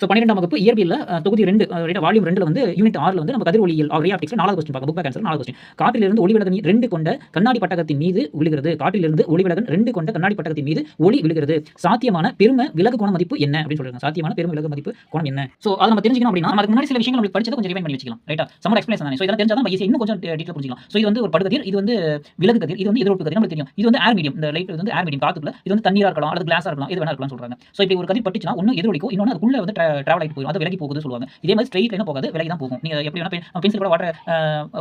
So பன்னிரெண்டாம் வகுப்பு இயற்பியல் தொகுதி ரெண்டு வால்யூம் ரெண்டுல வந்து யூனிட் ஆறில் வந்து நம்ம கதிர் ஒளியில் ஆர் ஆப்டிக்ஸ் நாலாவது கொஸ்டின் பார்க்க புக் பேக் ஆன்சர் நாலாவது கொஸ்டின் காற்றிலிருந்து ஒளிவிலகன் ரெண்டு கொண்ட கண்ணாடி பட்டகத்தின் மீது விழுகிறது. காற்றிலிருந்து ஒளிவிலகன் ரெண்டு கொண்ட கண்ணாடி பட்டகத்தின் மீது ஒளி விழுகிறது. சாத்தியமான பெரும விலகு கோண மதிப்பு என்ன? அப்படின்னு சொல்றாங்க. சாத்தியமான பெரும விலகு மதிப்பு கோணம் என்ன? ஸோ அதை நம்ம தெரிஞ்சுக்கணும் அப்படின்னா நமக்கு முன்னாடி சில விஷயங்கள் படிச்சதை கொஞ்சம் ரிவைன் பண்ணி வச்சுக்கலாம். ரைட்டா சம்மர் எக்ஸ்பிளேஷன் தானே. ஸோ இதெல்லாம் தெரிஞ்சால் நம்ம இன்னும் கொஞ்சம் டீட்டெயில் புரிஞ்சிக்கலாம். ஸோ இது வந்து ஒரு படுகதிர் இது வந்து விலகு கதிர் இது வந்து எதிர்ப்பு கதிர் நம்மளுக்கு தெரியும். இது வந்து ஏர் மீடியம் இந்த லைட் வந்து ஏர் மீடியம் காத்துக்குள்ள இது வந்து தண்ணீராக இருக்கலாம் அல்லது கிளாஸாக இருக்கலாம் இது வேணா இருக்கலாம் சொல்றாங்க. ஸோ இப்படி ஒரு கதிர் பட்டுச்சுன்னா ஒன்று எதிரொலிக்கும் இன்னொன்று அதுக்குள்ள வந்து டிராவல் ஆகிட்டு போகும் அது விலகி போகுது சொல்லுவாங்க. இதே மாதிரி ஸ்ட்ரெயிட் லைனும் போகாது விலகி தான் போகும். நீங்கள் எப்படி வேணா பென்சில் கூட வாட்டர்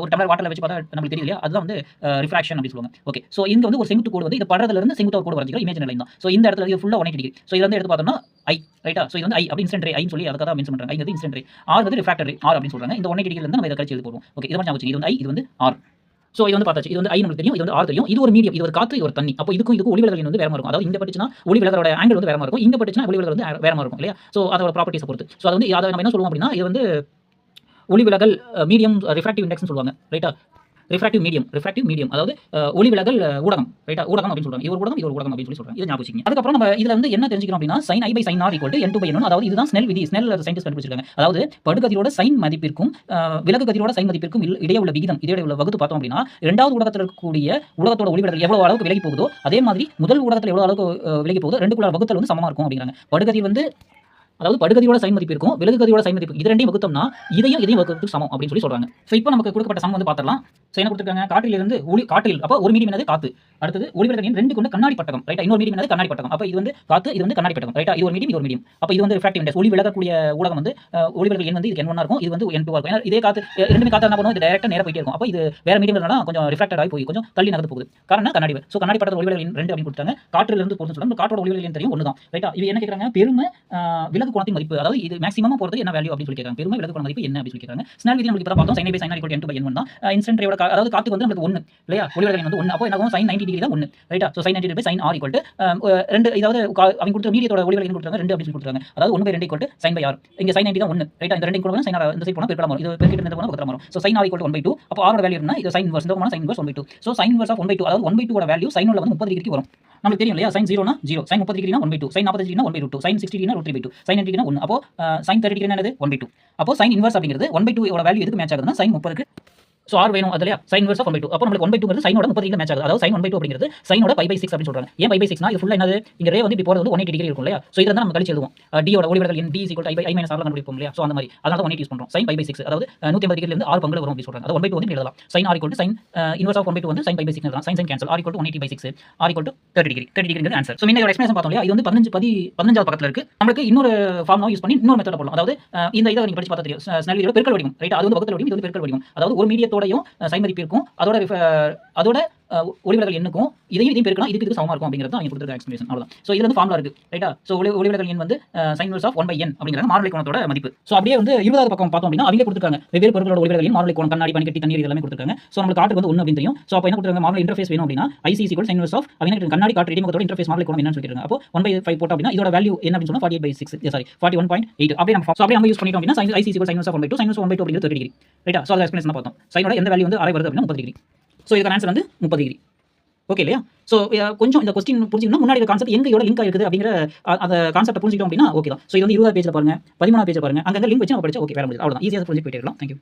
ஒரு டம்ளர் வாட்டரில் வச்சு பார்த்தா நம்மளுக்கு தெரியல இல்லையா? அதுதான் வந்து ரிஃப்ராக்ஷன் அப்படின்னு சொல்லுவாங்க. ஓகே ஸோ இங்கே வந்து ஒரு செங்குத்து கோடு வந்து இது படுறதுலேருந்து செங்குத்து கோடு வரைக்கும் இமேஜ் லைன் தான். ஸோ இந்த இடத்துல இது ஃபுல்லாக ஒன் டிகிரி ஸோ இது வந்து எடுத்து பார்த்தோம்னா ஐ ரைட்டா ஸோ இது வந்து ஐ அப்படி இன்ஸ்டன்ட் ஐன்னு சொல்லி அதுக்காக தான் மென்ஷன் பண்ணுறாங்க ஐ வந்து இன்ஸ்டன்ட் ஆர் வந்து ரிஃப்ராக்டர் ஆர் அப்படின்னு சொல்கிறாங்க இந்த ஒன் டிகிரில இருந்து நம்ம இதை கழிச்சு எழுதி போடுவோம். ஓகே இது மாதிரி ஞாபகம் வச்சுக்கோங்க. இது வந்து ஐ இது வந்து ஆர் ஸோ இது வந்து பார்த்தாச்சு. இது வந்து ஐ நமக்கு தெரியும் இது வந்து ஆர் தெரியும். இது ஒரு மீடியம் இது ஒரு காத்து ஒரு தண்ணி. அப்போ இதுக்கும் இதுக்கும் ஒளி விலகல் வந்து வேற இருக்கும். அதாவது இங்க பட்டுச்சுன்னா ஒளி விலகலோட ஆங்கிள் வந்து வேற இருக்கும். இங்க பட்டுச்சுன்னா ஒளி விலகல் வந்து வேற இருக்கும் இல்லையா? ஸோ அதோட ப்ராப்பர்ட்டிஸ் பொறுத்து. ஸோ அது வந்து அதை நம்ம என்ன சொல்லுவோம் அப்படின்னா இது வந்து ஒளி விலகல் மீடியம் ரிஃப்ராக்டிவ் இண்டெக்ஸ்னு சொல்லுவாங்க ரைட்டா ரிஃப்ராக்டிவ் மீடியம் ரிஃப்ராக்டிவ் மீடியம் அதாவது ஒளி விலகல் ஊடகம் ரைட்டா ஊடகம் அப்படின்னு சொல்றாங்க. இவர் ஊடகம் இவர் ஊடகம் அப்படின்னு சொல்லி சொல்றாங்க. இதை ஞாபகம் அதுக்கப்புறம் நம்ம இதுல வந்து என்ன தெரிஞ்சுக்கிறோம் அப்படின்னா sine i by sine r equal n two by n அதாவது இதுதான் ஸ்னெல் விதி. ஸ்னெல் சயின்டிஸ்ட் கண்டுபிடிச்சிருக்காங்க. அதாவது படுகதியோட சைன் மதிப்பிற்கும் அஹ், விலகு கதிரோட சைன் மதிப்பிற்கும் இடையே உள்ள விகிதம் இடையே உள்ள வகுத்து பார்த்தோம் அப்படின்னா இரண்டாவது ஊடகத்தில் இருக்கக்கூடிய ஊடகத்தோட ஒளி விலகல் எவ்வளவு அளவுக்கு விலகி போகுதோ அதே மாதிரி முதல் ஊடகத்தில் எவ்வளவு அளவுக்கு விலகி போகுதோ ரெண்டுக்குள்ள வகுத்தல் வந்து சமமா இருக்கும் அப்படிங்கிறாங்க. படுகதி வந்து அதாவது படுகதியோட சைன் மதிப்பு இருக்கும் விலகுகதியோட சைன் மதிப்பு இது ரெண்டையும் வகுத்தோம்னா இதையும் இதையும் வகுத்துக்கு சமம் அப்படின்னு சொல்லி சொல்றாங்க. ஸோ இப்போ நமக்கு கொடுக்கப்பட்ட சமம் வந்து பார்த்துடலாம். ஸோ என்ன கொடுத்துருக்காங்க? காற்றிலிருந்து ஒளி காற்றில் அப்போ ஒரு மீடியம் என்னது? காத்து அடுத்தது ஒளி ரெண்டு கொண்டு கண்ணாடி பட்டகம். ரைட்டா இன்னொரு மீடியம் என்னது? கண்ணாடி பட்டகம். அப்போ இது வந்து காத்து இது வந்து கண்ணாடி பட்டகம். ரைட்டா இது ஒரு மீடியம் இது ஒரு மீடியம். அப்போ இது வந்து ரிஃப்ராக்டிவ் இண்டெக்ஸ் ஒளி விலகக்கூடிய ஊடகம் வந்து அஹ், ஒளி விலகல் எண் வந்து இது என் ஒன்னா இருக்கும். இது வந்து என் டூ இருக்கும். இதே காத்து ரெண்டுமே காத்து என்ன பண்ணுவோம் இது டேரக்டாக நேரா போயிட்டே இருக்கும். அப்போ இது வேற மீடியம்னால கொஞ்சம் ரிஃப்ராக்டட் ஆகி போய் கொஞ்சம் தள்ளி நகர்ந்து போகுது. காரணம் கண்ணாடி. ஸோ கண்ணாடி பட்டத்தில் ஒளி எண் ரெண்டு அப்படின்னு கொடுத்தாங்க காற்றில் இருந்து பொறுத்து சொல்லுவாங்க காற்றோட ஒளி எண் தெரியும். ஒன்று தான் ரைட்டா இது என்ன கேட்குறாங்க பெருமை விலகு கோணத்தின் மதிப்பு. அதாவது இது மேக்ஸிமம் போகிறது என்ன வேல்யூ அப்படின்னு சொல்லி கேட்குறாங்க பெருமை விலகு கோண மதிப்பு என்ன அப்படின்னு சொல்லி கேட்குறாங்க ஸ்னால் விதி நம்மளுக்கு இப்போ பார்த்தோம். சைனை by China equal n two by n one தான். இன்ஸ்டன்ட் ரேயோட அதாவது காத்துக்கு வந்து நமக்கு ஒன்று இல்லையா? ஒளி வந்து ஒன்று அப்போ என்ன சைன் நைன்டி டிகிரி தான் ஒன்று ரைட்டா so sine ninety by sine r equal ரெண்டு இதாவது அவங்க கொடுத்த மீடியத்தோட ஒளி விலகல் கொடுத்தாங்க ரெண்டு அப்படின்னு சொல்லி அதாவது ஒன்று பை ரெண்டு ஈக்குவல் சைன் பை ஆர் இங்கே சைன் நைன்டி தான் ஒன்று ரைட்டா இந்த ரெண்டு கூட சைன் இந்த சைட் போனால் பெருக்கலாம் இது பெருக்கிட்டு இந்த போனால் பத்திரம் வரும் so sine r equal one by two அப்போ ஆரோட வேல்யூ என்ன இது சைன் வர்ஸ் இந்த sine verse one by two so sine verse of one by two அதாவது ஒன் பை டூட வேல்யூ சைன் வந்து முப்பது டிகிரிக்கு வரும். நமக்கு தெரியும் இல்லையா? சைன் ஜீரோனா ஜீரோ சைன் முப்பது டிகிரினா ஒன் பை டூ சைன் நாற்பது டிகிரினா one by two sine sixty டிகிரினா root three by two sine டிகிரினா ஒன்று அப்போ சைன் தேர்ட்டி டிகிரி என்னது? ஒன் பை டூ அப்போ சைன் இன்வர்ஸ் அப்படிங்கிறது ஒன் பை டூ வேல்யூ எதுக்கு மேட்ச் ஆகுதுன்னா சைன் முப்பதுக்கு ஸோ ஆர் வேணும் அதுலையா? Sine verse one by two அப்போ நம்மளுக்கு ஒன் பை டூங்கிறது சைனோட முப்பது மேட்ச் ஆகுது. அதாவது சைன் ஒன் பை டூ அப்படிங்கிறது சைனோட பை பை சிக்ஸ் அப்படின்னு சொல்றாங்க. ஏன் பை பை சிக்ஸ்னா இது ஃபுல்லாக என்னது? இங்க ரே வந்து இப்படி போகிறது வந்து ஒன் எயிட்டி டிகிரி இருக்கும் இல்லையா ஸோ இதில் நம்ம கழிச்சு எழுதுவோம். டியோட ஒளி என் டி சிக்கல் ஐ பை ஐ மைனஸ் ஆர்ல கண்டுபிடிப்போம் இல்லையா? ஸோ அந்த மாதிரி. அதனால ஒன் எயிட்டி யூஸ் பண்ணுறோம் சைன் பை பை சிக்ஸ் அதாவது நூற்றி ஐம்பது டிகிரிலேருந்து ஆறு பங்கு வரும் அப்படி சொல்றாங்க. அது ஒன் பை டூ வந்து எழுதலாம். Sine r equal sine inverse of one by two வந்து sine pi by six sine sine cancel r equal one eighty by six r equal thirty degree thirty degree answer so இன்னொரு explanation பார்த்தோம் இல்லையா? இது வந்து பதினஞ்சு பதி பதினஞ்சாவது பக்கத்தில் இருக்கு. நம்மளுக்கு இன்னொரு ஃபார்ம் யூஸ் பண்ணி இன்னொரு மெத்தட் போடலாம். அதாவது இந்த இதை நீங்கள் படிச்சு பார்த்தா தெரியும். ஸ்னெல் விதியோட பெருக்கல் வடிவம். ரைட் அது வந்து பக்கத்தில் வடிவம் இது வந்து பெருக்கல் வடிவம். அதாவது ஒரு மீடியத்தோடையும் சைன் மதிப்பு இருக்கும் அதோட அதோட ஒளிவிலகல் எண்ணுக்கும் இதையும் இதையும் பெருக்கலாம் இதுக்கு இதுக்கு சமமாக இருக்கும் அப்படிங்கிறது அவங்க கொடுத்துருக்க எக்ஸ்பிளேஷன் அவ்வளவுதான். ஸோ இது வந்து ஃபார்முலா இருக்குது ரைட்டா ஸோ ஒளி ஒளிவிலகல் எண் வந்து sine verse of one by n அப்படிங்கிற மாறுநிலை கோணத்தோட மதிப்பு. ஸோ அப்படியே வந்து இருபதாவது பக்கம் பார்த்தோம் அப்படின்னா அவங்க கொடுத்துருக்காங்க. வெவ்வேறு பொருட்களோட ஒளிவிலகல் எண் மாறுநிலை கோணம் கண்ணாடி பனிக்கட்டி தண்ணீர் இதெல்லாமே கொடுத்துருக்காங்க. ஸோ நம்மளுக்கு காட்டுக்கு வந்து ஒன்று அப்படின்னு தெரியும். ஸோ அப்போ என்ன கொடுத்துருக்காங்க? மாடல் இன்டர்ஃபேஸ் வேணும் அப்படின்னா ஐசிசி கூட சைன் வர்ஸ் ஆஃப் அவங்க கண்ணாடி காட்டு இடைமுகத்தோட இன்டர்ஃபேஸ் மாடல் கோணம் என்னன்னு சொல்லிருக்காங்க அப்போ ஒன் பை ஃபைவ் போட்டோம் அப்படின்னா இதோட வேல்யூ என்ன அப்படின்னு சொன்னால் forty by six sorry forty one point eight அப்படியே நம்ம so அப்படியே நம்ம யூஸ் பண்ணிட்டோம் அப்படின்னா sine ICC sine verse of one by two sine verse one by two அப்படிங்கிறது தேர்ட்டி டிகிரி ரைட்டா ஸோ அதை எக்ஸ்பிளேஷன் பார்த்தோம். சைனோட எந்த வேல்யூ வந்து அரை வருது அப்படின்னா முப்பது டிகிரி ஸோ இதுக்கான ஆன்சர் வந்து முப்பது டிகிரி ஓகே இல்லையா? ஸோ கொஞ்சம் இந்த கொஸ்டின் புரிஞ்சுக்கணும் முன்னாடி கான்செப்ட் எங்க லிங்க் இருக்குது அப்படிங்கிற அந்த கான்செப்ட் புரிஞ்சுக்கிட்டோம் அப்படின்னா ஓகே தான். ஸோ இது வந்து இருபது பேஜில் பாருங்க. பதிமூணாவது பேஜ் பாருங்க. அங்கே லிங்க் வச்சு நம்ம படிச்சு ஓகே வேறு முடியாது. அவ்வளோதான் ஈஸியாக புரிஞ்சு போயிட்டு இருக்கலாம். தேங்க்யூ